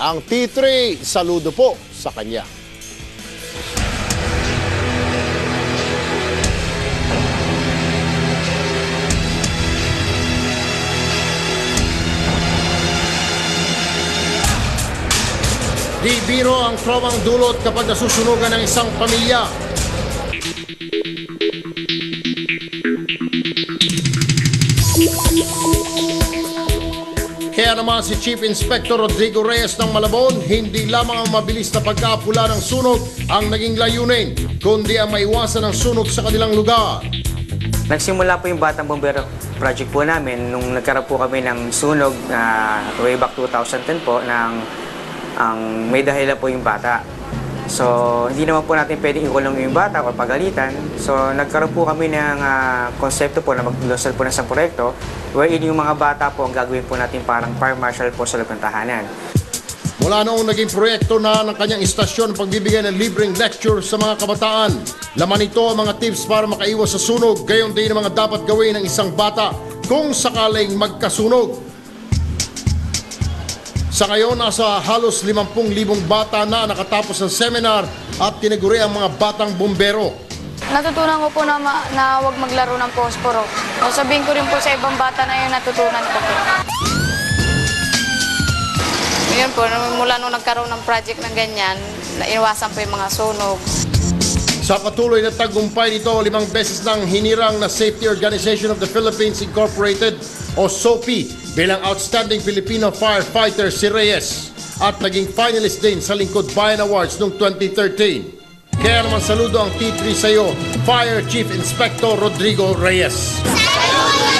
Ang T3, saludo po sa kanya. Di biro ang trawang dulot kapag nasusunugan ng isang pamilya. Kaya naman si Chief Inspector Rodrigo Reyes ng Malabon, hindi lamang ang mabilis na pagkaapula ng sunog ang naging layunin, kundi ang maiwasan ng sunog sa kanilang lugar. Nagsimula po yung Batang Bombero project po namin nung nagkaroon po kami ng sunog na way back 2010 po ng ang may dahilan po yung bata. So, hindi naman po natin pwedeng ikulong yung bata o pagalitan. So, nagkaroon po kami ng ah, konsepto po na maglusal po ng isang proyekto wherein yung mga bata po ang gagawin po natin parang fire marshal po sa loob ng tahanan. Mula noong naging proyekto na ng kanyang istasyon pagbibigay ng libreng lecture sa mga kabataan. Laman ito ang mga tips para makaiwas sa sunog, gayon din ang mga dapat gawin ng isang bata kung sakaling magkasunog. Sa ngayon, nasa halos 50,000 bata na nakatapos ng seminar at tinaguri ang mga batang bumbero. Natutunan ko po na, ma- na huwag maglaro ng posporo. O sabihin ko rin po sa ibang bata na yun, natutunan ko po. Ngayon po, mula nung nagkaroon ng project ng ganyan, naiwasan po yung mga sunog. Sa patuloy na tagumpay nito, limang beses nang hinirang na Safety Organization of the Philippines Incorporated o SOPI bilang Outstanding Filipino Firefighter si Reyes at naging finalist din sa Lingkod Bayan Awards noong 2013. Kaya naman saludo ang T3 sa iyo, Fire Chief Inspector Rodrigo Reyes. Saludo,